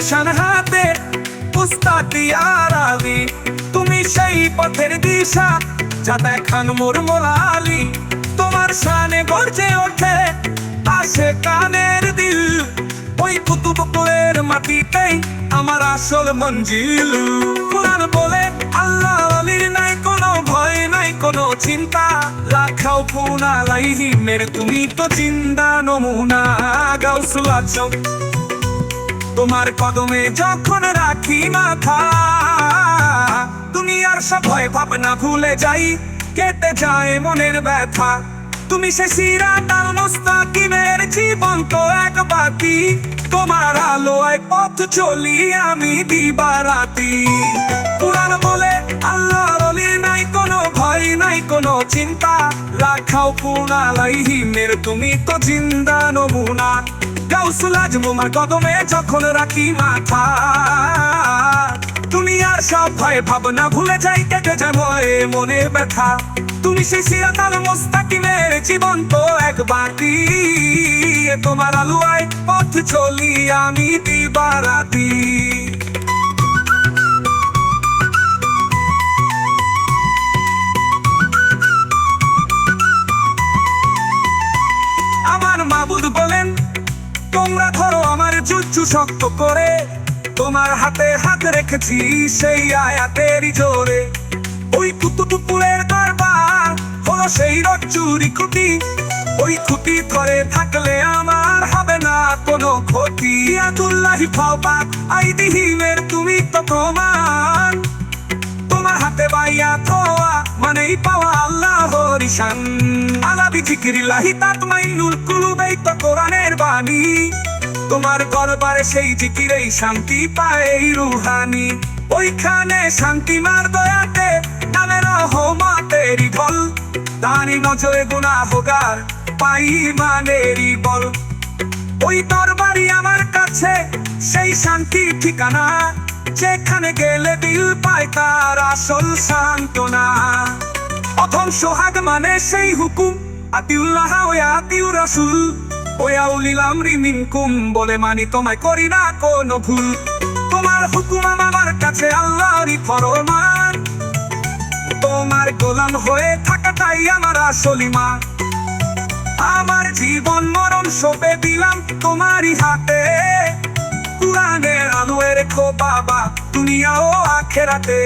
নিশান হাতে, উস্তাদি আর তুমি সেই পথের দিশা, যা দেখান মোর মোলালি তোমার শানে গর্জে ওঠে আসে কানের দিল। ওই কুতুব কুতুবপুরের মাটিতেই আমার আসল মঞ্জিল। বলে, আল্লাহ আলীর নাই কোনো ভয়, নাই কোনো চিন্তা। রাখাও পুনা লাইহিমের তুমি তো চিন্তা নমুনা। গাউসুল আজম। তোমার কদমে যখন রাখি মাথা দুনিয়ার সব ভয় ভাবনা ভুলে যাই, কেটে যায় মনের ব্যথা। তুমি সে সিরাটাল মুস্তাকিমের জীবন তো এক বাতি, তোমার আলোয় পথ চলি আমি দিবারাতি। পুরাণ বলে আল্লাহ অলি নাই, কোনো ভয় নাই, কোনো চিন্তা। রাখাও পুনালাই হিমের তুমি তো জিন্দা নমুনা। গাউসুল আজম আমার কদমে যখন রাখি মাথা দুনিয়ার সব ভয় ভাবনা ভুলে যাই, কেটে যাব এ মনে ব্যথা। তুমি সেই সিরাতাল মোস্তাকিমের জীবন তো একবার বাতি তোমার আলুয়ায় পথ চলি আমি দিবারাতি। চুচু শক্ত করে তোমার হাতে হাত রেখেছি সেই আয়াতেরই জোরে। ওই কুতুটুপুরের দরবার হলো সেই রজ্জুরি খুঁটি। ওই খুঁটি ধরে থাকলে আমার হবে না কোনো ক্ষতি। আতুল্লাহি ফাওবাক আইদিহিমের তুমি তো প্রমাণ। তোমার হাতে বাইয়া থোয়া মানেই পাওয়া আল্লাহর ঈশান। আলাবি জিকিরিল্লাহি তাতমাইনুল কুলুবেই তো কোরআনের বাণী। তোমার দরবারে সেই জিকিরেই শান্তি পায় রুহানি। ওইখানে শান্তি মার দয়াতে, নামে রহমাতেরই ঢল। তারি নজরে গুনা হোগার পাই মানেরই বল। ওই দরবারই আমার কাছে সেই শান্তি ঠিকানা। যেখানে গেলে দিল পায় তার আসল সান্ত্বনা। প্রথম সোহাগ মানে সেই হুকুম, আতিউল্লাহ আতিউ রাসূল। ওয়া উলিল আমরি মিনকুম বলে মানি তোমায় করি না কোনো ভুল। তোমার হুকুম আমার কাছে আল্লাহরই ফরমান। তোমার গোলাম হয়ে থাকাটাই আমার আসল ইমান। আমার জীবন মরণ সপে দিলাম তোমারই হাতে। কুরআনের আলোয় রেখো বাবা দুনিয়া ও আখেরাতে।